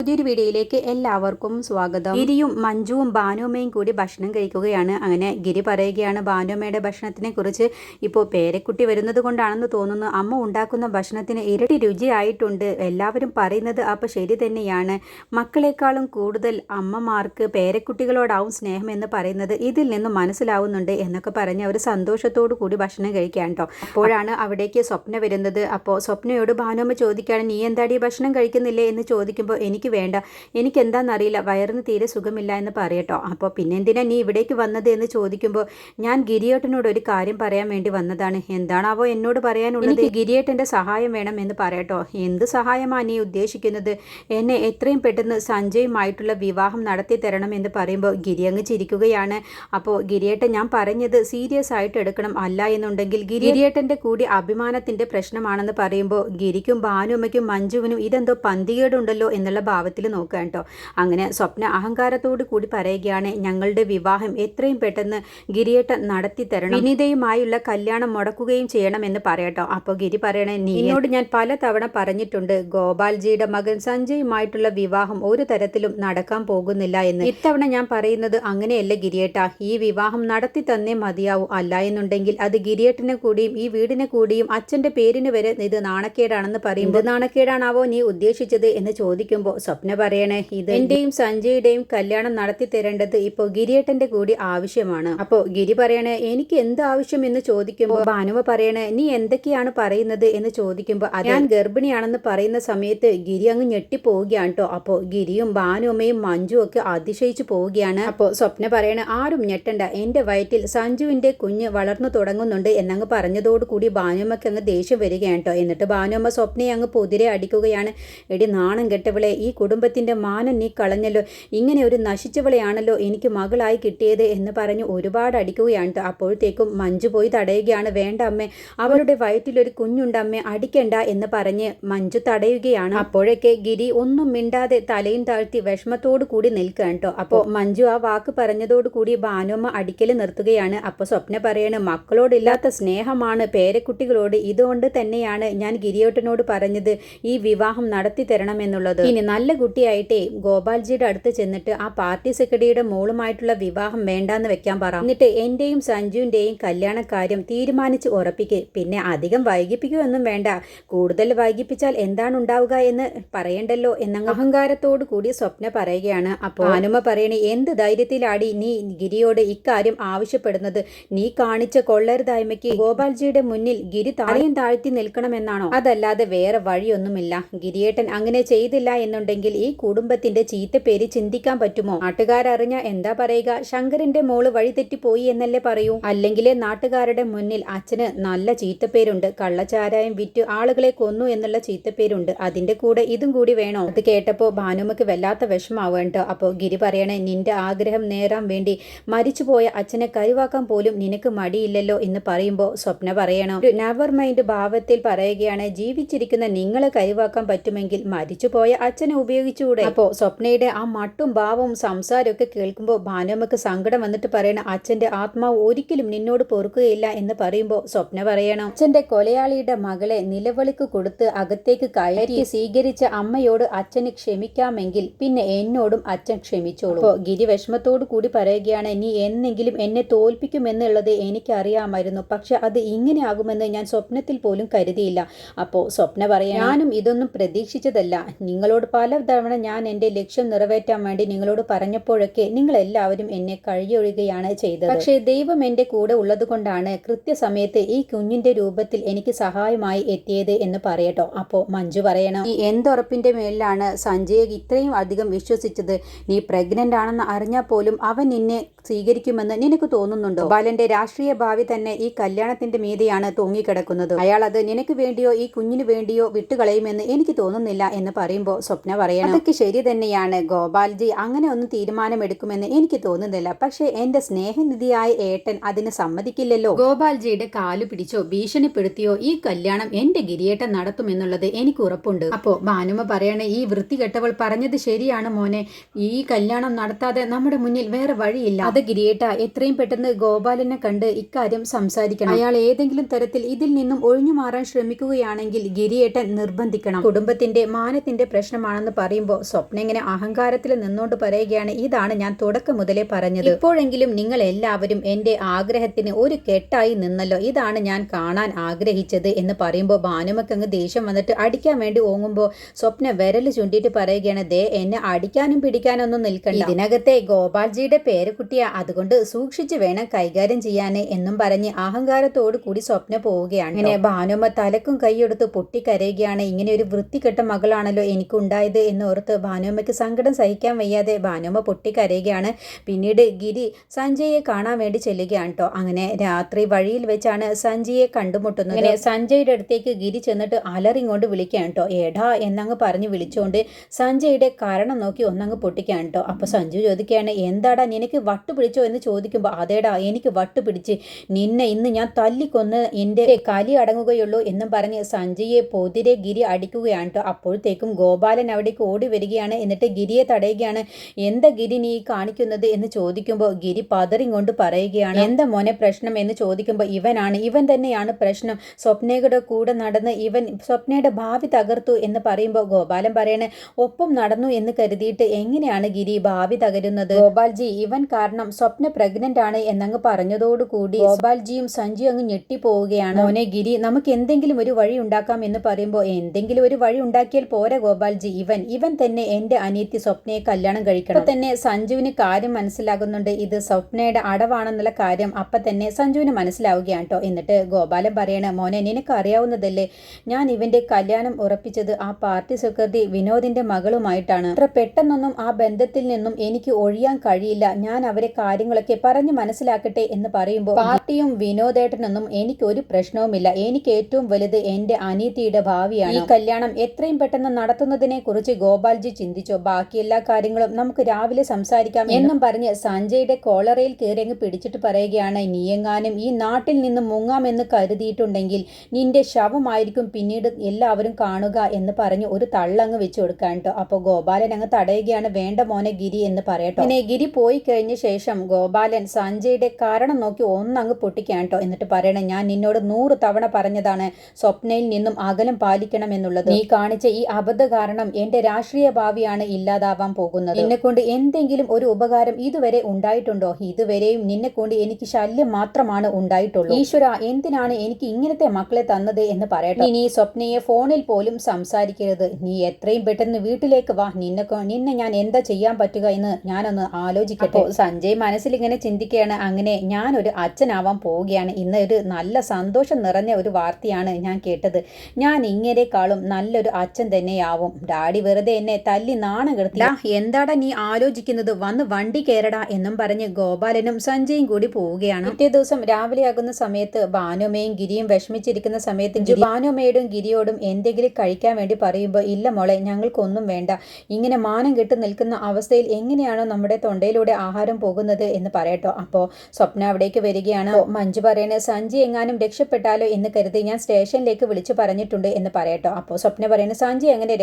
പുതിയൊരു വീഡിയോയിലേക്ക് എല്ലാവർക്കും സ്വാഗതം. ഗിരിയും മഞ്ജുവും ഭാനുമ്മയും കൂടി ഭക്ഷണം കഴിക്കുകയാണ്. അങ്ങനെ ഗിരി പറയുകയാണ് ഭാനുമ്മയുടെ ഭക്ഷണത്തിനെ കുറിച്ച് ഇപ്പോൾ പേരക്കുട്ടി വരുന്നത് കൊണ്ടാണെന്ന് തോന്നുന്നു. അമ്മ ഉണ്ടാക്കുന്ന ഭക്ഷണത്തിന് ഇരട്ടി രുചിയായിട്ടുണ്ട്. എല്ലാവരും പറയുന്നത് അപ്പോൾ ശരി തന്നെയാണ്. മക്കളെക്കാളും കൂടുതൽ അമ്മമാർക്ക് പേരക്കുട്ടികളോടാവും സ്നേഹം എന്ന് പറയുന്നത് ഇതിൽ നിന്നും മനസ്സിലാവുന്നുണ്ട് എന്നൊക്കെ പറഞ്ഞ് അവർ സന്തോഷത്തോടു കൂടി ഭക്ഷണം കഴിക്കാൻ കേട്ടോ അപ്പോഴാണ് അവിടേക്ക് സ്വപ്ന വരുന്നത്. അപ്പോൾ സ്വപ്നയോട് ഭാനുമ്മ ചോദിക്കുകയാണ് നീ എന്താടി ഭക്ഷണം കഴിക്കുന്നില്ലേ? എന്ന് ചോദിക്കുമ്പോൾ എനിക്ക് വേണ്ട. എനിക്ക് എന്താണെന്നറിയില്ല വയറിന് തീരെ സുഖമില്ല എന്ന് പറയട്ടോ. അപ്പോൾ പിന്നെ എന്തിനാ നീ ഇവിടേക്ക് വന്നത് എന്ന് ചോദിക്കുമ്പോൾ ഞാൻ ഗിരിയേട്ടനോട് ഒരു കാര്യം പറയാൻ വേണ്ടി വന്നതാണ്. എന്താണാവോ എന്നോട് പറയാനുള്ളത്? എനിക്ക് ഗിരിയേട്ടന്റെ സഹായം വേണം എന്ന് പറയട്ടോ. എന്ത് സഹായമാണ് നീ ഉദ്ദേശിക്കുന്നത്? എന്നെ എത്രയും പെട്ടെന്ന് സഞ്ജയുമായിട്ടുള്ള വിവാഹം നടത്തി തരണം എന്ന് പറയുമ്പോൾ ഗിരി അങ്ങ് ചിരിക്കുകയാണ്. അപ്പോൾ ഗിരിയേട്ടൻ ഞാൻ പറഞ്ഞത് സീരിയസ് ആയിട്ട് എടുക്കണം അല്ല എന്നുണ്ടെങ്കിൽ ഗിരിയേട്ടന്റെ കൂടി അഭിമാനത്തിന്റെ പ്രശ്നമാണെന്ന് പറയുമ്പോൾ ഗിരിക്കും ഭാനുമ്മയ്ക്കും മഞ്ജുവിനും ഇതെന്തോ പന്തികേടുണ്ടല്ലോ എന്നുള്ള ഭാവത്തിൽ നോക്കുക കേട്ടോ. അങ്ങനെ സ്വപ്ന അഹങ്കാരത്തോടു കൂടി പറയുകയാണ് ഞങ്ങളുടെ വിവാഹം എത്രയും പെട്ടെന്ന് ഗിരിയേട്ട നടത്തി തരണം. വിനീതയുമായുള്ള കല്യാണം മുടക്കുകയും ചെയ്യണമെന്ന് പറയട്ടോ അപ്പോൾ ഗിരി പറയണേ നിന്നോട് ഞാൻ പല തവണ പറഞ്ഞിട്ടുണ്ട് ഗോപാൽജിയുടെ മകൻ സഞ്ജയുമായിട്ടുള്ള വിവാഹം ഒരു തരത്തിലും നടക്കാൻ പോകുന്നില്ല എന്ന്. ഇത്തവണ ഞാൻ പറയുന്നത് അങ്ങനെയല്ല ഗിരിയേട്ട. ഈ വിവാഹം നടത്തി തന്നെ മതിയാവും. അല്ല എന്നുണ്ടെങ്കിൽ അത് ഗിരിയേട്ടനെ കൂടിയും ഈ വീടിനെ കൂടിയും അച്ഛന്റെ പേരിന് വരെ ഇത് നാണക്കേടാണെന്ന് പറയും ഇത് നാണക്കേടാണാവോ നീ ഉദ്ദേശിച്ചത്? എന്ന് ചോദിക്കുമ്പോൾ സ്വപ്ന പറയണേ ഇത് എന്റെയും സഞ്ജയുടെയും കല്യാണം നടത്തി തരേണ്ടത് ഇപ്പോൾ ഗിരിയേട്ടന്റെ കൂടി ആവശ്യമാണ്. അപ്പോ ഗിരി പറയണേ എനിക്ക് എന്ത് ആവശ്യം എന്ന് ചോദിക്കുമ്പോൾ ഭാനുവ പറയണേ നീ എന്തൊക്കെയാണ് പറയുന്നത്? എന്ന് ചോദിക്കുമ്പോൾ ഞാൻ ഗർഭിണിയാണെന്ന് പറയുന്ന സമയത്ത് ഗിരി അങ്ങ് ഞെട്ടിപ്പോവുകയാണ് കേട്ടോ അപ്പോ ഗിരിയും ഭാനുമ്മയും മഞ്ജുവും ഒക്കെ അതിശയിച്ചു പോവുകയാണ്. അപ്പോൾ സ്വപ്ന പറയണ ആരും ഞെട്ടണ്ട എന്റെ വയറ്റിൽ സഞ്ജുവിന്റെ കുഞ്ഞ് വളർന്നു തുടങ്ങുന്നുണ്ട് എന്നങ്ങ് പറഞ്ഞതോടുകൂടി ഭാനുമ്മയ്ക്ക് അങ്ങ് ദേഷ്യം വരികയാണ് കേട്ടോ എന്നിട്ട് ഭാനുമ്മ സ്വപ്നയെ അങ്ങ് പൊതിരെ അടിക്കുകയാണ്. എടി നാണം കെട്ടവളെ ഈ കുടുംബത്തിന്റെ മാനം നീ കളഞ്ഞല്ലോ. ഇങ്ങനെ ഒരു നശിച്ചവളെയാണല്ലോ എനിക്ക് മകളായി കിട്ടിയത് എന്ന് പറഞ്ഞ് ഒരുപാട് അടിക്കുകയാണ്. അപ്പോഴത്തേക്കും മഞ്ജു പോയി തടയുകയാണ്. വേണ്ട അമ്മേ അവളുടെ വയറ്റിലൊരു കുഞ്ഞുണ്ടമ്മേ അടിക്കണ്ട എന്ന് പറഞ്ഞ് മഞ്ജു തടയുകയാണ്. അപ്പോഴൊക്കെ ഗിരി ഒന്നും മിണ്ടാതെ തലയും താഴ്ത്തി വിഷമത്തോടു കൂടി നിൽക്കുകയാണ് കേട്ടോ. അപ്പോൾ മഞ്ജു ആ വാക്ക് പറഞ്ഞതോടുകൂടി ഭാനുമ്മ അടിക്കൽ നിർത്തുകയാണ്. അപ്പോൾ സ്വപ്ന പറയണ് മക്കളോടില്ലാത്ത സ്നേഹമാണ്. പേരക്കുട്ടികളോട് ഇതുകൊണ്ട് തന്നെയാണ് ഞാൻ ഗിരിയോട്ടനോട് പറഞ്ഞത്. ഈ വിവാഹം നടത്തി തരണമെന്നുള്ളത്. ഇനി നല്ല കുട്ടിയായിട്ടേ ഗോപാൽജിയുടെ അടുത്ത് ചെന്നിട്ട് ആ പാർട്ടി സെക്രട്ടറിയുടെ മോളുമായിട്ടുള്ള വിവാഹം വേണ്ടാന്ന് വെക്കാൻ പറ. എന്നിട്ട് എന്റെയും സഞ്ജുവിന്റെയും കല്യാണക്കാര്യം തീരുമാനിച്ച് ഉറപ്പിക്ക്. പിന്നെ അധികം വൈകിപ്പിക്കുകയൊന്നും വേണ്ട. കൂടുതൽ വൈകിപ്പിച്ചാൽ എന്താണ് ഉണ്ടാവുക എന്ന് പറയണ്ടല്ലോ എന്ന അഹങ്കാരത്തോടു കൂടി സ്വപ്ന പറയുകയാണ്. അപ്പോൾ അനുമ പറയണി എന്ത് ധൈര്യത്തിലാടി നീ ഗിരിയോട് ഇക്കാര്യം ആവശ്യപ്പെടുന്നത്? നീ കാണിച്ച കൊള്ളരുതായ്മയ്ക്ക് ഗോപാൽജിയുടെ മുന്നിൽ ഗിരി താഴെയും താഴ്ത്തി നിൽക്കണമെന്നാണോ? അതല്ലാതെ വേറെ വഴിയൊന്നുമില്ല. ഗിരിയേട്ടൻ അങ്ങനെ ചെയ്തില്ല എന്നുണ്ടെങ്കിൽ ഈ കുടുംബത്തിന്റെ ചീത്തപ്പേര് ചിന്തിക്കാൻ പറ്റുമോ? നാട്ടുകാരറിഞ്ഞ എന്താ പറയുക? ശങ്കരന്റെ മോൾ വഴിതെറ്റിപ്പോയി എന്നല്ലേ പറയൂ. അല്ലെങ്കിൽ നാട്ടുകാരുടെ മുന്നിൽ അച്ഛന് നല്ല ചീത്തപ്പേരുണ്ട്. കള്ളച്ചാരായം വിറ്റ് ആളുകളെ കൊന്നു എന്നുള്ള ചീത്തപ്പേരുണ്ട്. അതിന്റെ കൂടെ ഇതും കൂടി വേണോ? അത് കേട്ടപ്പോ ഭാനുമക്ക് വല്ലാത്ത വിഷമാവേണ്ടോ. അപ്പോൾ ഗിരി പറയണേ നിന്റെ ആഗ്രഹം നേരാൻ വേണ്ടി മരിച്ചുപോയ അച്ഛനെ കരുവാക്കാൻ പോലും നിനക്ക് മടിയില്ലല്ലോ എന്ന് പറയുമ്പോൾ സ്വപ്ന പറയണം. ഒരു നെവർ മൈൻഡ് ഭാവത്തിൽ പറയുകയാണ് ജീവിച്ചിരിക്കുന്ന നിങ്ങളെ കരുവാക്കാൻ പറ്റുമെങ്കിൽ മരിച്ചുപോയ അച്ഛനെ ഉപയോഗിച്ചുകൂടെ? അപ്പോ സ്വപ്നയുടെ ആ മട്ടും ഭാവവും സംസാരവും ഒക്കെ കേൾക്കുമ്പോൾ ഭാനുമക്ക് സങ്കടം വന്നിട്ട് പറയണ അച്ഛന്റെ ആത്മാവ് ഒരിക്കലും നിന്നോട് പൊറുക്കുകയില്ല എന്ന് പറയുമ്പോൾ സ്വപ്ന പറയണം. അച്ഛന്റെ കൊലയാളിയുടെ മകളെ നിലവിളിക്ക് കൊടുത്ത് അകത്തേക്ക് കയറ്റി സ്വീകരിച്ച അമ്മയോട് അച്ഛന് ക്ഷമിക്കാമെങ്കിൽ പിന്നെ എന്നോടും അച്ഛൻ ക്ഷമിച്ചോളൂ. അപ്പോൾ ഗിരി വിഷമത്തോടു കൂടി പറയുകയാണ് നീ എന്നെങ്കിലും എന്നെ തോൽപ്പിക്കുമെന്നുള്ളത് എനിക്കറിയാമായിരുന്നു. പക്ഷെ അത് ഇങ്ങനെ ആകുമെന്ന് ഞാൻ സ്വപ്നത്തിൽ പോലും കരുതിയില്ല. അപ്പോൾ സ്വപ്ന പറയാം ഞാനും ഇതൊന്നും പ്രതീക്ഷിച്ചതല്ല. നിങ്ങളോട് പലതവണ ഞാൻ എന്റെ ലക്ഷ്യം നിറവേറ്റാൻ വേണ്ടി നിങ്ങളോട് പറഞ്ഞപ്പോഴൊക്കെ നിങ്ങൾ എല്ലാവരും എന്നെ കഴിയൊഴുകയാണ് ചെയ്തത്. പക്ഷേ ദൈവം എന്റെ കൂടെ ഉള്ളതുകൊണ്ടാണ് കൃത്യസമയത്ത് ഈ കുഞ്ഞിന്റെ രൂപത്തിൽ എനിക്ക് സഹായമായി എത്തിയത് എന്ന് പറയട്ടോ. അപ്പോ മഞ്ജു പറയണം. ഈ എന്തുറപ്പിന്റെ മേലിലാണ് സഞ്ജയ് ഇത്രയും അധികം വിശ്വസിച്ചത്? നീ പ്രഗ്നന്റ് ആണെന്ന് അറിഞ്ഞാൽ പോലും അവൻ നിന്നെ സ്വീകരിക്കുമെന്ന് നിനക്ക് തോന്നുന്നുണ്ടോ? ബാലന്റെ രാഷ്ട്രീയ ഭാവി തന്നെ ഈ കല്യാണത്തിന്റെ മീതെയാണ് തൂങ്ങിക്കിടക്കുന്നത്. അയാൾ അത് നിനക്ക് വേണ്ടിയോ ഈ കുഞ്ഞിന് വേണ്ടിയോ വിട്ടുകളയുമെന്ന് എനിക്ക് തോന്നുന്നില്ല എന്ന് പറയുമ്പോൾ സ്വപ്ന പറയണം. അതൊക്കെ ശരി തന്നെയാണ്. ഗോപാൽജി അങ്ങനെ ഒന്നും തീരുമാനമെടുക്കുമെന്ന് എനിക്ക് തോന്നുന്നില്ല. പക്ഷേ എന്റെ സ്നേഹനിധിയായ ഏട്ടൻ അതിന് സമ്മതിക്കില്ലല്ലോ. ഗോപാൽജിയുടെ കാലു പിടിച്ചോ ഭീഷണിപ്പെടുത്തിയോ ഈ കല്യാണം എന്റെ ഗിരിയേട്ടൻ നടത്തുമെന്നുള്ളത് എനിക്ക് ഉറപ്പുണ്ട്. അപ്പോ ഭാനുമ പറയണേ ഈ വൃത്തികെട്ടവൾ പറഞ്ഞത് ശരിയാണ് മോനെ. ഈ കല്യാണം നടത്താതെ നമ്മുടെ മുന്നിൽ വേറെ വഴിയില്ല. അത് ഗിരിയേട്ട എത്രയും പെട്ടെന്ന് ഗോപാലിനെ കണ്ട് ഇക്കാര്യം സംസാരിക്കണം. അയാൾ ഏതെങ്കിലും തരത്തിൽ ഇതിൽ നിന്നും ഒഴിഞ്ഞു മാറാൻ ശ്രമിക്കുകയാണെങ്കിൽ ഗിരിയേട്ടൻ നിർബന്ധിക്കണം. കുടുംബത്തിന്റെ മാനത്തിന്റെ പ്രശ്നമാണെന്ന് എന്ന് പറയുമ്പോൾ സ്വപ്ന ഇങ്ങനെ അഹങ്കാരത്തിൽ നിന്നുകൊണ്ട് പറയുകയാണ്. ഇതാണ് ഞാൻ തുടക്കം മുതലേ പറഞ്ഞത്. ഇപ്പോഴെങ്കിലും നിങ്ങൾ എല്ലാവരും എന്റെ ആഗ്രഹത്തിന് ഒരു കെട്ടായി നിന്നല്ലോ. ഇതാണ് ഞാൻ കാണാൻ ആഗ്രഹിച്ചത് എന്ന് പറയുമ്പോൾ ഭാനുമക്ക് അങ്ങ് ദേഷ്യം വന്നിട്ട് അടിക്കാൻ വേണ്ടി ഓങ്ങുമ്പോൾ സ്വപ്ന വിരൽ ചൂണ്ടിയിട്ട് പറയുകയാണ് ദേ എന്നെ അടിക്കാനും പിടിക്കാനൊന്നും നിൽക്കണ്ട. ഇതിനകത്തെ ഗോപാൽജിയുടെ പേരക്കുട്ടിയാ അതുകൊണ്ട് സൂക്ഷിച്ചു വേണം കൈകാര്യം ചെയ്യാൻ എന്നും പറഞ്ഞ് അഹങ്കാരത്തോടു കൂടി സ്വപ്ന പോവുകയാണ്. ഇങ്ങനെ ഭാനുമ തലക്കും കൈയെടുത്ത് പൊട്ടിക്കരയുകയാണ്. ഇങ്ങനെ ഒരു വൃത്തികെട്ട മകളാണല്ലോ എനിക്കുണ്ടായത്. എന്ന് ഓർത്ത് ഭാനുമ്മയ്ക്ക് സങ്കടം സഹിക്കാൻ വയ്യാതെ ഭാനുമ്മ പൊട്ടിക്കരയുകയാണ്. പിന്നീട് ഗിരി സഞ്ജയെ കാണാൻ വേണ്ടി ചെല്ലുകയാണ് കേട്ടോ അങ്ങനെ രാത്രി വഴിയിൽ വെച്ചാണ് സഞ്ജയെ കണ്ടുമുട്ടുന്നത്. അങ്ങനെ സഞ്ജയുടെ അടുത്തേക്ക് ഗിരി ചെന്നിട്ട് അലറിങ്ങോണ്ട് വിളിക്കുകയാണ് കേട്ടോ ഏടാ എന്നങ്ങ് പറഞ്ഞ് വിളിച്ചുകൊണ്ട് സഞ്ജയുടെ കാരണം നോക്കി ഒന്നങ്ങ് പൊട്ടിക്കുകയാണ് കേട്ടോ അപ്പോൾ സഞ്ജു ചോദിക്കുകയാണ് എന്താടാ നിനക്ക് വട്ട് പിടിച്ചോ? എന്ന് ചോദിക്കുമ്പോൾ അതേടാ എനിക്ക് വട്ട് പിടിച്ച് നിന്നെ ഇന്ന് ഞാൻ തല്ലിക്കൊന്ന് എന്റെ കലി അടങ്ങുകയുള്ളൂ എന്നും പറഞ്ഞ് സഞ്ജയെ പൊതിരെ ഗിരി അടിക്കുകയാണ് കേട്ടോ അപ്പോഴത്തേക്കും ഗോപാലൻ അവിടേക്ക് ഓടി വരികയാണ്. എന്നിട്ട് ഗിരിയെ തടയുകയാണ്. എന്താ ഗിരി നീ കാണിക്കുന്നത്? എന്ന് ചോദിക്കുമ്പോൾ ഗിരി പതറിങ്ങൊണ്ട് പറയുകയാണ്. എന്താ മോനെ പ്രശ്നം? എന്ന് ചോദിക്കുമ്പോൾ ഇവനാണ്. ഇവൻ തന്നെയാണ് പ്രശ്നം. സ്വപ്നയുടെ കൂടെ നടന്ന് ഇവൻ സ്വപ്നയുടെ ഭാവി തകർത്തു എന്ന് പറയുമ്പോൾ ഗോപാലൻ പറയണ ഒപ്പം നടന്നു എന്ന് കരുതിയിട്ട് എങ്ങനെയാണ് ഗിരി ഭാവി തകരുന്നത്? ഗോപാൽജി ഇവൻ കാരണം സ്വപ്ന പ്രഗ്നന്റ് ആണ് എന്നങ്ങ് പറഞ്ഞതോടുകൂടി ഗോപാൽജിയും സഞ്ജു അങ്ങ് ഞെട്ടിപ്പോവുകയാണ്. മോനെ ഗിരി നമുക്ക് എന്തെങ്കിലും ഒരു വഴി ഉണ്ടാക്കാം എന്ന് പറയുമ്പോൾ എന്തെങ്കിലും ഒരു വഴി ഉണ്ടാക്കിയാൽ പോരാ ഗോപാൽജി. ഇവൻ ഇവൻ തന്നെ എന്റെ അനിയത്തി സ്വപ്നയെ കല്യാണം കഴിക്കണം. അപ്പൊ തന്നെ സഞ്ജുവിന് കാര്യം മനസ്സിലാകുന്നുണ്ട്. ഇത് സ്വപ്നയുടെ അടവാണെന്നുള്ള കാര്യം അപ്പൊ തന്നെ സഞ്ജുവിന് മനസ്സിലാവുകയാണ് കേട്ടോ എന്നിട്ട് ഗോപാലൻ പറയണ മോനെ നിനക്ക് അറിയാവുന്നതല്ലേ? ഞാൻ ഇവന്റെ കല്യാണം ഉറപ്പിച്ചത് ആ പാർട്ടി സെക്രട്ടറി വിനോദിന്റെ മകളുമായിട്ടാണ്. അത്ര പെട്ടെന്നൊന്നും ആ ബന്ധത്തിൽ നിന്നും എനിക്ക് ഒഴിയാൻ കഴിയില്ല. ഞാൻ അവരെ കാര്യങ്ങളൊക്കെ പറഞ്ഞു മനസ്സിലാക്കട്ടെ എന്ന് പറയുമ്പോൾ പാർട്ടിയും വിനോദേട്ടനൊന്നും എനിക്ക് ഒരു പ്രശ്നവുമില്ല. എനിക്ക് ഏറ്റവും വലുത് എന്റെ അനീതിയുടെ ഭാവിയാണ്. ഈ കല്യാണം എത്രയും പെട്ടെന്ന് നടത്തുന്നതിനെ കുറിച്ച് ഗോപാൽജി ചിന്തിച്ചോ? ബാക്കി എല്ലാ കാര്യങ്ങളും നമുക്ക് രാവിലെ സംസാരിക്കാം എന്നും പറഞ്ഞ് സഞ്ജയുടെ കോളറയിൽ കയറിയങ്ങ് പിടിച്ചിട്ട് പറയുകയാണ് നീയെങ്ങാനും ഈ നാട്ടിൽ നിന്ന് മുങ്ങാമെന്ന് കരുതിയിട്ടുണ്ടെങ്കിൽ നിന്റെ ശവമായിരിക്കും പിന്നീട് എല്ലാവരും കാണുക എന്ന് പറഞ്ഞ് ഒരു തള്ളങ്ങ് വെച്ച് കൊടുക്കാൻ കേട്ടോ. അപ്പോൾ ഗോപാലൻ അങ്ങ് തടയുകയാണ് വേണ്ട മോനെ ഗിരി എന്ന് പറയട്ടോ. പിന്നെ ഗിരി പോയി കഴിഞ്ഞ ശേഷം ഗോപാലൻ സഞ്ജയുടെ കാരണം നോക്കി ഒന്നങ്ങ് പൊട്ടിക്കാൻ കേട്ടോ. എന്നിട്ട് പറയണേ ഞാൻ നിന്നോട് നൂറ് തവണ പറഞ്ഞതാണ് സ്വപ്നയിൽ നിന്നും അകലം പാലിക്കണം എന്നുള്ളത്. നീ കാണിച്ച ഈ അബദ്ധ കാരണം എന്റെ രാഷ്ട്രീയ ഭാവിയാണ് ഇല്ലാതാവാൻ പോകുന്നത്. എന്നെ കൊണ്ട് എന്തെങ്കിലും ഒരു ഉപകാരം ഇതുവരെ ഉണ്ടായിട്ടുണ്ടോ? ഇതുവരെയും നിന്നെ കൊണ്ട് എനിക്ക് ശല്യം മാത്രമാണ് ഉണ്ടായിട്ടുള്ളൂ. ഈശ്വര എന്തിനാണ് എനിക്ക് ഇങ്ങനത്തെ മക്കളെ തന്നത് എന്ന് പറയട്ടെ. ഇനി സ്വപ്നയെ ഫോണിൽ പോലും സംസാരിക്കരുത്. നീ എത്രയും പെട്ടെന്ന് വീട്ടിലേക്ക് വാ. നിന്നെ നിന്നെ ഞാൻ എന്താ ചെയ്യാൻ പറ്റുക എന്ന് ഞാനൊന്ന് ആലോചിക്കട്ടെ. സഞ്ജയ് മനസ്സിൽ ഇങ്ങനെ ചിന്തിക്കുകയാണ്. അങ്ങനെ ഞാൻ ഒരു അച്ഛനാവാൻ പോവുകയാണ്. ഇന്ന് ഒരു നല്ല സന്തോഷം നിറഞ്ഞ ഒരു വാർത്തയാണ് ഞാൻ കേട്ടത്. ഞാൻ ഇങ്ങനെക്കാളും നല്ലൊരു അച്ഛൻ തന്നെയാവും. ഡാഡി വെറുതെ എന്നെ തല്ലി നാണം കെടുത്തില്ല എന്താടാ നീ ആലോചിക്കുന്നത്? വന്ന് വണ്ടി കയറടാ എന്നും പറഞ്ഞ് ഗോപാലനും സഞ്ജയും കൂടി പോവുകയാണ്. പിറ്റേ ദിവസം രാവിലെ ആകുന്ന സമയത്ത് ഭാനുമയും ഗിരിയും വിഷമിച്ചിരിക്കുന്ന സമയത്ത് ഭാനുമയോടും ഗിരിയോടും എന്തെങ്കിലും കഴിക്കാൻ വേണ്ടി പറയുമ്പോൾ ഇല്ല മോളെ ഞങ്ങൾക്കൊന്നും വേണ്ട. ഇങ്ങനെ മാനം കെട്ട് നിൽക്കുന്ന അവസ്ഥയിൽ എങ്ങനെയാണോ നമ്മുടെ തൊണ്ടയിലൂടെ ആഹാരം പോകുന്നത് എന്ന് പറയട്ടോ. അപ്പോ സ്വപ്ന അവിടേക്ക് വരികയാണ്. "ഓ, മഞ്ജു പറയണേ സഞ്ജി എങ്ങാനും രക്ഷപ്പെട്ടാലോ എന്ന് കരുതി ഞാൻ സ്റ്റേഷനിലേക്ക് വിളിച്ചു പറഞ്ഞിട്ടുണ്ട് എന്ന് പറയട്ടോ. അപ്പോ സ്വപ്ന പറയണേ സഞ്ജി അങ്ങനെ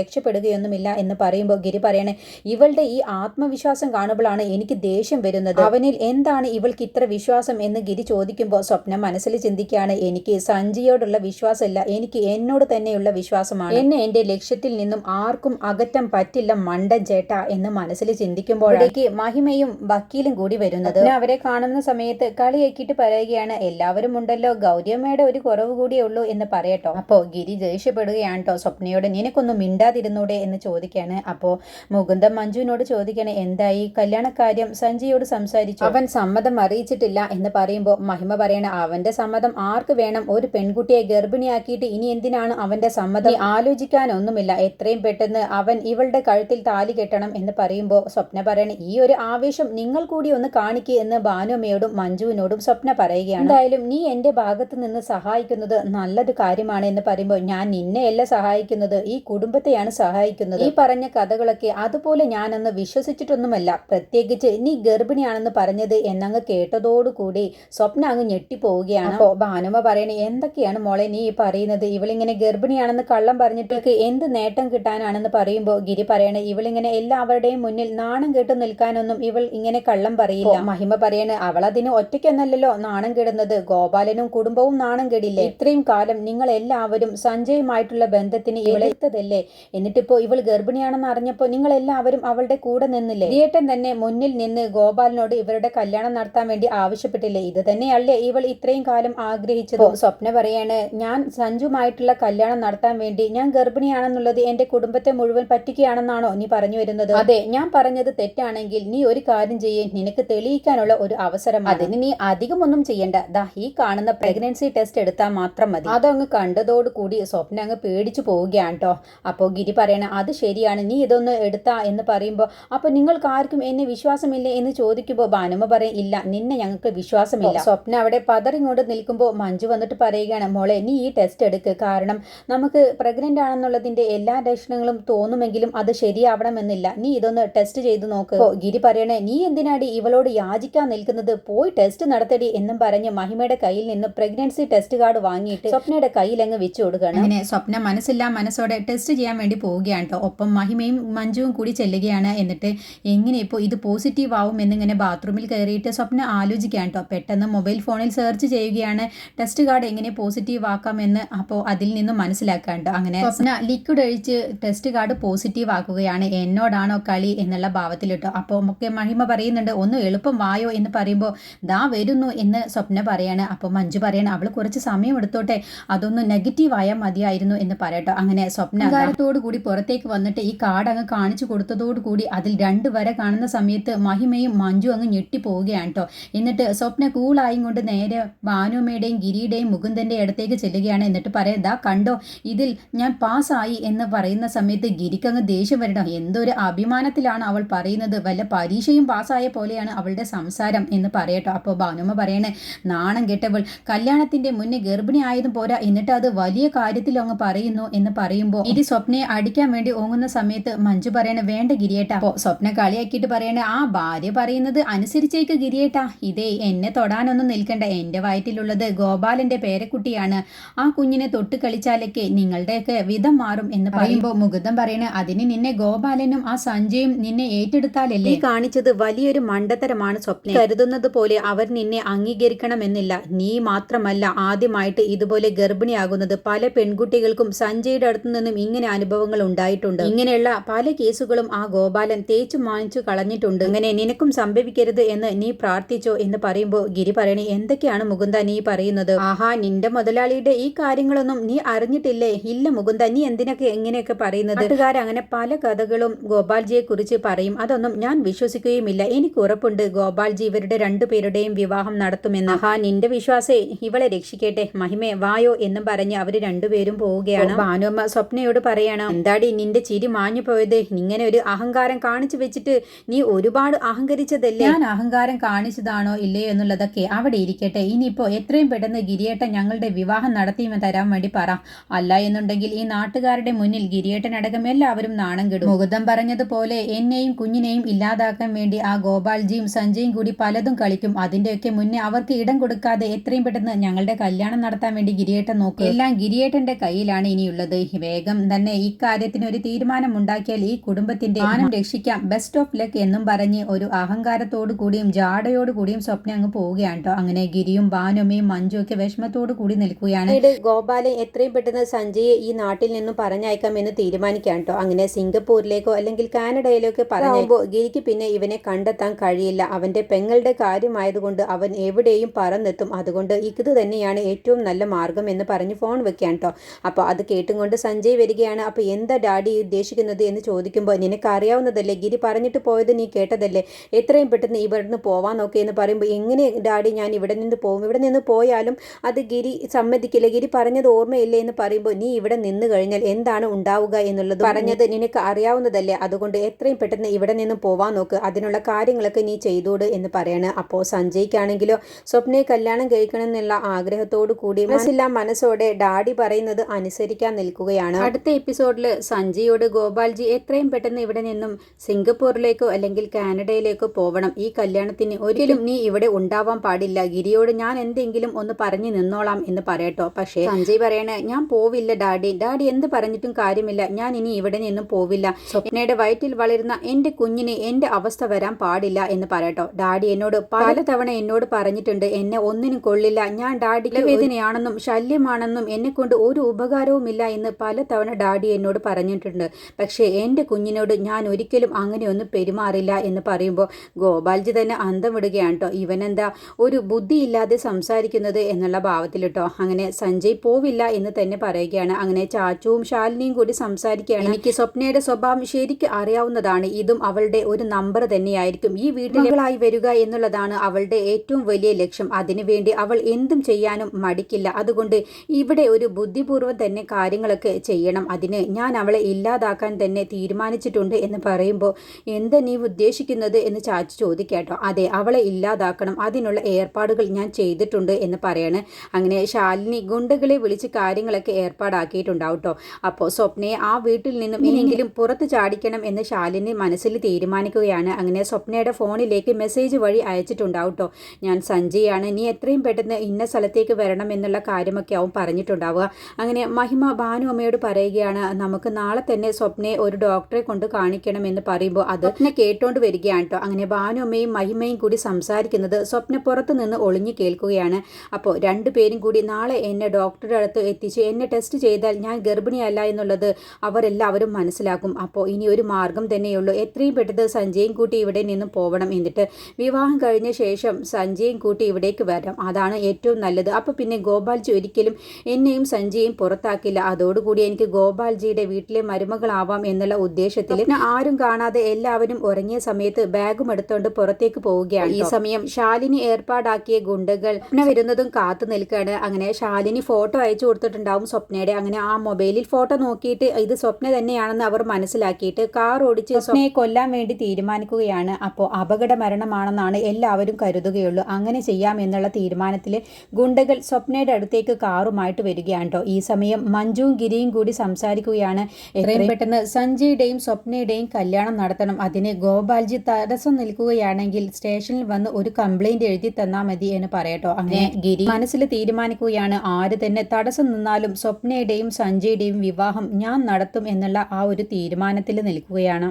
രക്ഷപ്പെടുകയൊന്നുമില്ല എന്ന് പറയുമ്പോൾ ഗിരി പറയണേ ഇവളുടെ ഈ ആത്മവിശ്വാസം കാണുമ്പോഴാണ് എനിക്ക് ദേഷ്യം വരുന്നത്. അവനിൽ എന്താണ് ഇവൾക്ക് ഇത്ര വിശ്വാസം? എന്ന് ഗിരി ചോദിക്കുമ്പോൾ സ്വപ്നം മനസ്സിൽ ചിന്തിക്കുകയാണ്. എനിക്ക് സഞ്ജിയോടുള്ള വിശ്വാസമില്ല. എനിക്ക് എന്നോട് തന്നെയുള്ള വിശ്വാസമാണ്. എന്നെ എന്റെ ലക്ഷ്യത്തിൽ നിന്നും ആർക്കും അകറ്റം പറ്റില്ല മണ്ടൻ ചേട്ട എന്ന് മനസ്സിൽ ചിന്തിക്കുമ്പോഴേക്ക് മഹിമയും വക്കീലും കൂടി വരുന്നത്. അവരെ കാണുന്ന സമയത്ത് കളിയാക്കിയിട്ട് പറയുകയാണ് എല്ലാവരും ഉണ്ടല്ലോ. ഗൗരിയമ്മയുടെ ഒരു കുറവ് കൂടിയേ ഉള്ളൂ എന്ന് പറയട്ടോ. അപ്പോ ഗിരി ദേഷ്യപ്പെടുകയാണ് കേട്ടോ സ്വപ്നയോട് നിനക്കൊന്നും മിണ്ടാതിരുന്നൂടെ എന്ന് ചോദിക്കാണ്. അപ്പോൾ മുകുന്ദൻ മഞ്ജുവിനോട് ചോദിക്കണേ എന്തായി? കല്യാണക്കാര്യം സഞ്ജയോട് സംസാരിച്ചു? അവൻ സമ്മതം അറിയിച്ചിട്ടില്ല എന്ന് പറയുമ്പോൾ മഹിമ പറയണ അവന്റെ സമ്മതം ആർക്ക് വേണം? ഒരു പെൺകുട്ടിയെ ഗർഭിണിയാക്കിയിട്ട് ഇനി എന്തിനാണ് അവന്റെ സമ്മതം? ആലോചിക്കാനൊന്നുമില്ല എത്രയും പെട്ടെന്ന് അവൻ ഇവളുടെ കഴുത്തിൽ താലി കെട്ടണം എന്ന് പറയുമ്പോൾ സ്വപ്ന പറയണ ഈ ഒരു ആവേശം നിങ്ങൾ കൂടി ഒന്ന് കാണിക്കുക എന്ന് ഭാനുമ്മയോടും മഞ്ജുവിനോടും സ്വപ്ന പറയുകയാണ്. എന്തായാലും നീ എന്റെ ഭാഗത്ത് നിന്ന് സഹായിക്കുന്നത് നല്ലൊരു കാര്യമാണ് എന്ന് പറയുമ്പോൾ ഞാൻ നിന്നെയല്ല സഹായിക്കുന്നത് ഈ കുടുംബത്തെയാണ് സഹായിക്കുന്നത് ഈ പറഞ്ഞ കഥകളൊക്കെ അതുപോലെ ഞാനന്ന് വിശ്വസിച്ചിട്ടൊന്നുമല്ല. പ്രത്യേകിച്ച് നീ ഗർഭിണിയാണെന്ന് പറഞ്ഞത് എന്നങ്ങ് കേട്ടതോടുകൂടി സ്വപ്ന അങ്ങ് ഞെട്ടിപ്പോവുകയാണ്. അപ്പോൾ ഭാനുമ പറയണേ എന്തൊക്കെയാണ് മോളെ നീ ഈ പറയുന്നത്? ഇവളിങ്ങനെ ഗർഭിണിയാണെന്ന് കള്ളം പറഞ്ഞിട്ടൊക്കെ എന്ത് നേട്ടം കിട്ടാനാണെന്ന് പറയുമ്പോൾ ഗിരി പറയണേ ഇവളിങ്ങനെ എല്ലാവരുടെയും മുന്നിൽ നാണം കേട്ട് നിൽക്കാനൊന്നും ഇവൾ ഇങ്ങനെ കള്ളം പറയില്ല. മഹിമ പറയണ അവൾ അതിന് ഒറ്റയ്ക്കൊന്നല്ലല്ലോ നാണം കെടുന്നത്. ഗോപാലനും കുടുംബവും നാണം കെടില്ലേ? ഇത്രയും കാലം നിങ്ങൾ എല്ലാവരും സഞ്ജയുമായിട്ടുള്ള ബന്ധത്തിന് ഇവളെത്തതല്ലേ എന്നിട്ടിപ്പോ ഇവൾ ഇവൾ ഗർഭിണിയാണെന്ന് അറിഞ്ഞപ്പോൾ നിങ്ങൾ എല്ലാവരും അവളുടെ കൂടെ നിന്നില്ലേ? ദിയേട്ടൻ തന്നെ മുന്നിൽ നിന്ന് ഗോപാലിനോട് ഇവരുടെ കല്യാണം നടത്താൻ വേണ്ടി ആവശ്യപ്പെട്ടില്ലേ? ഇത് തന്നെയല്ലേ ഇവൾ ഇത്രയും കാലം ആഗ്രഹിച്ചത്? സ്വപ്ന പറയാണ് ഞാൻ സഞ്ജുമായിട്ടുള്ള കല്യാണം നടത്താൻ വേണ്ടി ഞാൻ ഗർഭിണിയാണെന്നുള്ളത് എന്റെ കുടുംബത്തെ മുഴുവൻ പറ്റിക്കുകയാണെന്നാണോ നീ പറഞ്ഞു വരുന്നത്? അതെ. ഞാൻ പറഞ്ഞത് തെറ്റാണെങ്കിൽ നീ ഒരു കാര്യം ചെയ്യേ. നിനക്ക് തെളിയിക്കാനുള്ള ഒരു അവസരം അതിന് നീ അധികമൊന്നും ചെയ്യേണ്ട. ദാ ഈ കാണുന്ന പ്രഗ്നൻസി ടെസ്റ്റ് എടുത്താൽ മാത്രം മതി. അതങ്ങ് കണ്ടതോടുകൂടി സ്വപ്ന അങ്ങ് പേടിച്ചു പോവുകയാണ് കേട്ടോ അപ്പോൾ ഗിരി പറയണ അത് ശരിയാണ് നീ ഇതൊന്ന് എടുത്താ എന്ന് പറയുമ്പോൾ അപ്പോൾ നിങ്ങൾക്ക് ആർക്കും എന്നെ വിശ്വാസമില്ലേ എന്ന് ചോദിക്കുമ്പോൾ ഭാനുമ പറയും ഇല്ല നിന്നെ ഞങ്ങൾക്ക് വിശ്വാസമില്ല. സ്വപ്ന അവിടെ പതറിങ്ങോട്ട് നിൽക്കുമ്പോൾ മഞ്ജു വന്നിട്ട് പറയുകയാണ് മോളെ നീ ഈ ടെസ്റ്റ് എടുക്ക്. കാരണം നമുക്ക് പ്രഗ്നന്റ് ആണെന്നുള്ളതിന്റെ എല്ലാ ലക്ഷണങ്ങളും തോന്നുമെങ്കിലും അത് ശരിയാവണമെന്നില്ല. നീ ഇതൊന്ന് ടെസ്റ്റ് ചെയ്ത് നോക്ക്. ഗിരി പറയണേ നീ എന്തിനാടി ഇവളോട് യാചിക്കാൻ നിൽക്കുന്നത്? പോയി ടെസ്റ്റ് നടത്തടി എന്നും പറഞ്ഞ് മഹിമയുടെ കയ്യിൽ നിന്ന് പ്രഗ്നൻസി ടെസ്റ്റ് കാർഡ് വാങ്ങിയിട്ട് സ്വപ്നയുടെ കയ്യിൽ അങ്ങ് വെച്ചു കൊടുക്കണം അങ്ങനെ സ്വപ്ന മനസ്സില്ലാ മനസ്സോടെ ടെസ്റ്റ് ചെയ്യാൻ വേണ്ടി പോവുകയാണ് കേട്ടോ ഒപ്പം മഹിമയും മഞ്ജുവും കൂടി ചെല്ലുകയാണ്. എന്നിട്ട് എങ്ങനെ ഇപ്പോൾ ഇത് പോസിറ്റീവ് ആവും എന്നിങ്ങനെ ബാത്റൂമിൽ കയറിയിട്ട് സ്വപ്ന ആലോചിക്കാൻ കേട്ടോ പെട്ടെന്ന് മൊബൈൽ ഫോണിൽ സെർച്ച് ചെയ്യുകയാണ്. ടെസ്റ്റ് കാർഡ് എങ്ങനെ പോസിറ്റീവ് ആക്കാം എന്ന് അപ്പോൾ അതിൽ നിന്ന് മനസ്സിലാക്കാണ്ട് അങ്ങനെ സ്വപ്ന ലിക്വിഡ് ഒഴിച്ച് ടെസ്റ്റ് കാർഡ് പോസിറ്റീവ് ആക്കുകയാണ്. എന്നോടാണോ കളി എന്നുള്ള ഭാവത്തിലിട്ടോ അപ്പോൾ ഒക്കെ മഹിമ പറയുന്നുണ്ട് ഒന്ന് എളുപ്പം വായോ എന്ന് പറയുമ്പോൾ ദാ വരുന്നു എന്ന് സ്വപ്ന പറയാണ്. അപ്പോൾ മഞ്ജു പറയാണ് അവൾ കുറച്ച് സമയം എടുത്തോട്ടെ അതൊന്ന് നെഗറ്റീവ് ആയാൽ മതിയായിരുന്നു എന്ന് പറയട്ടോ അങ്ങനെ സ്വപ്ന കൂടി പുറത്തേക്ക് വന്നിട്ട് ഈ കാർഡ് അങ്ങ് കാണിച്ചു കൊടുത്തതോടു കൂടി അതിൽ രണ്ട് വര കാണുന്ന സമയത്ത് മഹിമയും മഞ്ജു അങ്ങ് ഞെട്ടി പോവുകയാണ് കേട്ടോ എന്നിട്ട് സ്വപ്ന കൂളായും കൊണ്ട് നേരെ ഭാനുമ്മയുടെയും ഗിരിയുടെയും മുകുന്ദന്റെ അടുത്തേക്ക് ചെല്ലുകയാണ്. എന്നിട്ട് പറയാം ദാ കണ്ടോ ഇതിൽ ഞാൻ പാസ്സായി എന്ന് പറയുന്ന സമയത്ത് ഗിരിക്കങ്ങ് ദേഷ്യം വരണം. എന്തൊരു അഭിമാനത്തിലാണ് അവൾ പറയുന്നത്. വല്ല പരീക്ഷയും പാസ്സായ പോലെയാണ് അവളുടെ സംസാരം എന്ന് പറയട്ടോ. അപ്പോൾ ഭാനുമ്മ പറയണേ നാണം കേട്ടവൾ കല്യാണത്തിന്റെ മുന്നേ ഗർഭിണി ആയതും പോരാ. എന്നിട്ട് അത് വലിയ കാര്യത്തിൽ അങ്ങ് പറയുന്നു എന്ന് പറയുമ്പോൾ ഇത് സ്വപ്നയെ അടിക്കാൻ വേണ്ടി ഓങ്ങുന്ന സമയത്ത് മഞ്ജു പറയണ വേണ്ട ഗിരിയേട്ട. അപ്പോ സ്വപ്ന കളിയാക്കിയിട്ട് പറയണ ആ ഭാര്യ പറയുന്നത് അനുസരിച്ചേക്ക് ഗിരിയേട്ട. ഇതേ എന്നെ തൊടാനൊന്നും നിൽക്കണ്ട. എന്റെ വയറ്റിലുള്ളത് ഗോപാലന്റെ പേരക്കുട്ടിയാണ്. ആ കുഞ്ഞിനെ തൊട്ട് കളിച്ചാലൊക്കെ നിങ്ങളുടെയൊക്കെ വിധം മാറും എന്ന് പറയുമ്പോൾ മുകുതം പറയണ അതിന് നിന്നെ ഗോപാലനും ആ സഞ്ജയും നിന്നെ ഏറ്റെടുത്താലല്ലേ? കാണിച്ചത് വലിയൊരു മണ്ടത്തരമാണ് സ്വപ്ന. കരുതുന്നത് പോലെ അവർ നിന്നെ അംഗീകരിക്കണമെന്നില്ല. നീ മാത്രമല്ല ആദ്യമായിട്ട് ഇതുപോലെ ഗർഭിണിയാകുന്നത്. പല പെൺകുട്ടികൾക്കും സഞ്ജയുടെ അടുത്തു നിന്നും ഇങ്ങനെ അനുഭവങ്ങൾ ഉണ്ടായിട്ടുണ്ട് ഇങ്ങനെയുള്ള പല കേസുകളും ആ ഗോപാലൻ തേച്ചു മാനിച്ചു കളഞ്ഞിട്ടുണ്ട്. അങ്ങനെ നിനക്കും സംഭവിക്കരുത് എന്ന് നീ പ്രാർത്ഥിച്ചോ എന്ന് പറയുമ്പോൾ ഗിരി പറയണി എന്തൊക്കെയാണ് മുകുന്ദ നീ പറയുന്നത്? ആഹാ നിന്റെ മുതലാളിയുടെ ഈ കാര്യങ്ങളൊന്നും നീ അറിഞ്ഞിട്ടില്ലേ? ഇല്ല മുകുന്ദ നീ എന്തിനൊക്കെ എങ്ങനെയൊക്കെ പറയുന്നത്? അങ്ങനെ പല കഥകളും ഗോപാൽജിയെ കുറിച്ച് പറയും. അതൊന്നും ഞാൻ വിശ്വസിക്കുകയുമില്ല. എനിക്ക് ഉറപ്പുണ്ട്. ഗോപാൽജി ഇവരുടെ രണ്ടുപേരുടെയും വിവാഹം നടത്തുമെന്ന്. ആഹാ നിന്റെ വിശ്വാസേ ഇവളെ രക്ഷിക്കട്ടെ. മഹിമേ വായോ എന്നും പറഞ്ഞ് അവർ രണ്ടുപേരും പോവുകയാണ്. ഭാനുമ്മ സ്വപ്നയോട് പറയണം എന്താടി നിന്റെ ചിരി മാഞ്ഞു പോയത്. ഇങ്ങനെ ഒരു അഹങ്കാരം കാണിച്ചു വെച്ചിട്ട് നീ ഒരുപാട് അഹങ്കരിച്ചതല്ലേ? ഞാൻ അഹങ്കാരം കാണിച്ചതാണോ ഇല്ലയോ എന്നുള്ളതൊക്കെ അവിടെ ഇരിക്കട്ടെ. ഇനിയിപ്പോ എത്രയും പെട്ടെന്ന് ഗിരിയേട്ടൻ ഞങ്ങളുടെ വിവാഹം നടത്തിയെന്ന് തരാൻ വേണ്ടി പറ. അല്ല എന്നുണ്ടെങ്കിൽ ഈ നാട്ടുകാരുടെ മുന്നിൽ ഗിരിയേട്ടനടക്കം എല്ലാവരും നാണം കെടും. മുകുന്ദം പറഞ്ഞതുപോലെ എന്നെയും കുഞ്ഞിനെയും ഇല്ലാതാക്കാൻ വേണ്ടി ആ ഗോപാൽജിയും സഞ്ജയും കൂടി പലതും കളിക്കും. അതിന്റെയൊക്കെ മുന്നേ അവർക്ക് ഇടം കൊടുക്കാതെ എത്രയും പെട്ടെന്ന് ഞങ്ങളുടെ കല്യാണം നടത്താൻ വേണ്ടി ഗിരിയേട്ടൻ നോക്കും. എല്ലാം ഗിരിയേട്ടന്റെ കയ്യിലാണ് ഇനിയുള്ളത്. വേഗം തന്നെ ഇക്കാര്യത്തിന് ഒരു തീരുമാനം ഉണ്ടാക്കിയാൽ ഈ കുടുംബത്തിന്റെ മാനം രക്ഷിക്കാം. ബെസ്റ്റ് ഓഫ് ലക്ക് എന്നും പറഞ്ഞ് ഒരു അഹങ്കാരത്തോടു കൂടിയും ജാടയോടു കൂടിയും സ്വപ്നം അങ്ങ് പോവുകയാണ് കേട്ടോ അങ്ങനെ ഗിരിയും ബാനുമയും മഞ്ജു ഒക്കെ വിഷമത്തോടു കൂടി നിൽക്കുകയാണ്. ഗോപാലെ എത്രയും പെട്ടെന്ന് സഞ്ജയെ ഈ നാട്ടിൽ നിന്നും പറഞ്ഞയക്കാം എന്ന് തീരുമാനിക്കാം കേട്ടോ അങ്ങനെ സിംഗപ്പൂരിലേക്കോ അല്ലെങ്കിൽ കാനഡയിലേക്കോ പറയുമ്പോൾ ഗിരിക്ക് പിന്നെ ഇവനെ കണ്ടെത്താൻ കഴിയില്ല. അവന്റെ പെങ്ങളുടെ കാര്യമായതുകൊണ്ട് അവൻ എവിടെയും പറന്നെത്തും. അതുകൊണ്ട് ഇത് തന്നെയാണ് ഏറ്റവും നല്ല മാർഗം എന്ന് പറഞ്ഞ് ഫോൺ വെക്കാൻ കേട്ടോ അപ്പോൾ അത് കേട്ടുകൊണ്ട് സഞ്ജയ് വരികയാണ്. അപ്പോൾ എന്താ ഡാഡി ഉദ്ദേശിക്കുന്നത് എന്ന് ചോദിക്കുമ്പോൾ നിനക്കറിയാവുന്നതല്ലേ? ഗിരി പറഞ്ഞിട്ട് പോയത് നീ കേട്ടതല്ലേ? എത്രയും പെട്ടെന്ന് ഇവിടുന്ന് പോവാൻ നോക്കി എന്ന് പറയുമ്പോൾ എങ്ങനെ ഡാഡി ഞാൻ ഇവിടെ നിന്ന് പോകും ഇവിടെ നിന്ന് പോയാലും അത് ഗിരി സമ്മതിക്കില്ല. ഗിരി പറഞ്ഞത് ഓർമ്മയില്ലേ എന്ന് പറയുമ്പോൾ നീ ഇവിടെ നിന്ന് കഴിഞ്ഞാൽ എന്താണ് ഉണ്ടാവുക എന്നുള്ളത് പറഞ്ഞത് നിനക്ക് അറിയാവുന്നതല്ലേ? അതുകൊണ്ട് എത്രയും പെട്ടെന്ന് ഇവിടെ നിന്ന് പോവാൻ നോക്ക്. അതിനുള്ള കാര്യങ്ങളൊക്കെ നീ ചെയ്തോട് എന്ന് പറയാണ്. അപ്പോൾ സഞ്ജയ്ക്കാണെങ്കിലോ സ്വപ്നയെ കല്യാണം കഴിക്കണം എന്നുള്ള ആഗ്രഹത്തോടു കൂടി മനസ്സില്ല മനസ്സോടെ ഡാഡി പറയുന്നത് അനുസരിക്കാൻ നിൽക്കുകയാണ്. അടുത്ത എപ്പിസോഡിൽ സഞ്ജയോട് ഗോപാൽജി എത്രയും പെട്ടെന്ന് ഇവിടെ നിന്നും സിംഗപ്പൂരിലേക്കോ അല്ലെങ്കിൽ കാനഡയിലേക്കോ പോവണം. ഈ കല്യാണത്തിന് ഒരിക്കലും നീ ഇവിടെ ഉണ്ടാവാൻ പാടില്ല. ഗിരിയോട് ഞാൻ എന്തെങ്കിലും ഒന്ന് പറഞ്ഞു നിന്നോളാം എന്ന് പറയട്ടോ. പക്ഷേ സഞ്ജയ് പറയണ ഞാൻ പോവില്ല ഡാഡി. ഡാഡി എന്ത് പറഞ്ഞിട്ടും കാര്യമില്ല. ഞാൻ ഇനി ഇവിടെ നിന്നും പോവില്ല. സ്വപ്നയുടെ വയറ്റിൽ വളരുന്ന എന്റെ കുഞ്ഞിന് എന്റെ അവസ്ഥ വരാൻ പാടില്ല എന്ന് പറയട്ടോ. ഡാഡി എന്നോട് പലതവണ എന്നോട് പറഞ്ഞിട്ടുണ്ട് എന്നെ ഒന്നിനും കൊള്ളില്ല. ഞാൻ ഡാഡിക്ക് വേദനയാണെന്നും ശല്യമാണെന്നും എന്നെ കൊണ്ട് ഒരു ഉപകാരവുമില്ല എന്ന് പലതവണ ഡാഡി എന്നോട് പറഞ്ഞിട്ടുണ്ട്. പെരുമാറിയിട്ടുണ്ട് പക്ഷേ എന്റെ കുഞ്ഞിനോട് ഞാൻ ഒരിക്കലും അങ്ങനെയൊന്നും പെരുമാറില്ല എന്ന് പറയുമ്പോൾ ഗോപാൽജി തന്നെ അന്തം വിടുകയാണ് കേട്ടോ. ഇവനെന്താ ഒരു ബുദ്ധിയില്ലാതെ സംസാരിക്കുന്നത് എന്നുള്ള ഭാവത്തിൽ കേട്ടോ. അങ്ങനെ സഞ്ജയ് പോവില്ല എന്ന് തന്നെ പറയുകയാണ്. അങ്ങനെ ചാച്ചുവും ശാലിനിയും കൂടി സംസാരിക്കുകയാണ്. എനിക്ക് സ്വപ്നയുടെ സ്വഭാവം ശരിക്കും അറിയാവുന്നതാണ്. ഇതും അവളുടെ ഒരു നമ്പർ തന്നെയായിരിക്കും. ഈ വീട്ടിലുകളായി വരിക എന്നുള്ളതാണ് അവളുടെ ഏറ്റവും വലിയ ലക്ഷ്യം. അതിനുവേണ്ടി അവൾ എന്തും ചെയ്യാനും മടിക്കില്ല. അതുകൊണ്ട് ഇവിടെ ഒരു ബുദ്ധിപൂർവം തന്നെ കാര്യങ്ങളൊക്കെ ചെയ്യണം. അതിന് ഞാൻ അവളെ ഇല്ലാതാക്കാൻ തന്നെ തീരുമാനിച്ചിട്ടുണ്ട് എന്ന് പറയുമ്പോൾ എന്താ നീ ഉദ്ദേശിക്കുന്നത് എന്ന് ചാച്ചു ചോദിക്കാട്ടോ. അതെ അവളെ ഇല്ലാതാക്കണം. അതിനുള്ള ഏർപ്പാടുകൾ ഞാൻ ചെയ്തിട്ടുണ്ട് എന്ന് പറയാണ്. അങ്ങനെ ശാലിനി ഗുണ്ടകളെ വിളിച്ച് കാര്യങ്ങളൊക്കെ ഏർപ്പാടാക്കിയിട്ടുണ്ടാവും കേട്ടോ അപ്പോൾ സ്വപ്നയെ ആ വീട്ടിൽ നിന്നും ഇനിയെങ്കിലും പുറത്ത് ചാടിക്കണം എന്ന് ശാലിനി മനസ്സിൽ തീരുമാനിക്കുകയാണ്. അങ്ങനെ സ്വപ്നയുടെ ഫോണിലേക്ക് മെസ്സേജ് വഴി അയച്ചിട്ടുണ്ടാവും കേട്ടോ ഞാൻ സഞ്ജയാണ് നീ എത്രയും പെട്ടെന്ന് ഇന്ന സ്ഥലത്തേക്ക് വരണം എന്നുള്ള കാര്യമൊക്കെ ആവും പറഞ്ഞിട്ടുണ്ടാവുക. അങ്ങനെ മഹിമ ഭാനു അമ്മയോട് പറയുകയാണ് നമുക്ക് നാളെ തന്നെ സ്വപ്നയെ ഒരു ഡോക്ടറെ കൊണ്ട് കാണിക്കണം എന്ന് പറയുമ്പോൾ അത് സ്വപ്ന കേട്ടോണ്ട് വരികയാണ് കേട്ടോ അങ്ങനെ ഭാനുമ്മയും മഹിമയും കൂടി സംസാരിക്കുന്നത് സ്വപ്ന പുറത്തു നിന്ന് ഒളിഞ്ഞു കേൾക്കുകയാണ്. അപ്പോൾ രണ്ടുപേരും കൂടി നാളെ എന്നെ ഡോക്ടറുടെ അടുത്ത് എത്തിച്ച് എന്നെ ടെസ്റ്റ് ചെയ്താൽ ഞാൻ ഗർഭിണിയല്ല എന്നുള്ളത് അവരെല്ലാവരും മനസ്സിലാക്കും. അപ്പോൾ ഇനി ഒരു മാർഗം തന്നെയുള്ളൂ. എത്രയും പെട്ടത് സഞ്ജയും കൂട്ടി ഇവിടെ നിന്ന് പോവണം എന്നിട്ട് വിവാഹം കഴിഞ്ഞ ശേഷം സഞ്ജയും കൂട്ടി ഇവിടേക്ക് വരാം. അതാണ് ഏറ്റവും നല്ലത്. അപ്പോൾ പിന്നെ ഗോപാൽജി ഒരിക്കലും എന്നെയും സഞ്ജയും പുറത്താക്കില്ല. അതോടുകൂടി എനിക്ക് ഗോപാൽജിയുടെ വീട്ടിലെ മരുമകളാവാം എന്നുള്ള ഉദ്ദേശത്തിൽ ആരും കാണാതെ എല്ലാവരും ഉറങ്ങിയ സമയത്ത് ബാഗും എടുത്തുകൊണ്ട് പുറത്തേക്ക് പോവുകയാണ്. ഈ സമയം ശാലിനി ഏർപ്പാടാക്കിയ ഗുണ്ടകൾ സ്വപ്ന വരുന്നതും കാത്തു നിൽക്കുകയാണ്. അങ്ങനെ ശാലിനി ഫോട്ടോ അയച്ചു കൊടുത്തിട്ടുണ്ടാവും സ്വപ്നയുടെ. അങ്ങനെ ആ മൊബൈലിൽ ഫോട്ടോ നോക്കിയിട്ട് ഇത് സ്വപ്ന തന്നെയാണെന്ന് അവർ മനസ്സിലാക്കിയിട്ട് കാർ ഓടിച്ച് സ്വപ്നയെ കൊല്ലാൻ വേണ്ടി തീരുമാനിക്കുകയാണ്. അപ്പോൾ അപകട മരണമാണെന്നാണ് എല്ലാവരും കരുതുകയുള്ളൂ. അങ്ങനെ ചെയ്യാം എന്നുള്ള തീരുമാനത്തിൽ ഗുണ്ടകൾ സ്വപ്നയുടെ അടുത്തേക്ക് കാറുമായിട്ട് വരികയാണ് കേട്ടോ ഈ സമയം മഞ്ജുവും ഗിരിയും കൂടി സംസാരിക്കുകയാണ്. എത്രയും പെട്ടെന്ന് സഞ്ജയുടെയും സ്വപ്നയുടെയും കല്യാണം നടത്തണം. അതിന് ഗോപാൽജി തടസ്സം നിൽക്കുകയാണെങ്കിൽ സ്റ്റേഷനിൽ വന്ന് ഒരു കംപ്ലൈന്റ് എഴുതി തന്നാൽ മതി എന്ന് പറയട്ടോ. അങ്ങനെ ഗിരി. മനസ്സിൽ തീരുമാനിക്കുകയാണ് ആര് തന്നെ തടസ്സം നിന്നാലും സ്വപ്നയുടെയും സഞ്ജയുടെയും വിവാഹം ഞാൻ നടത്തും എന്നുള്ള ആ ഒരു തീരുമാനത്തിൽ നിൽക്കുകയാണ്.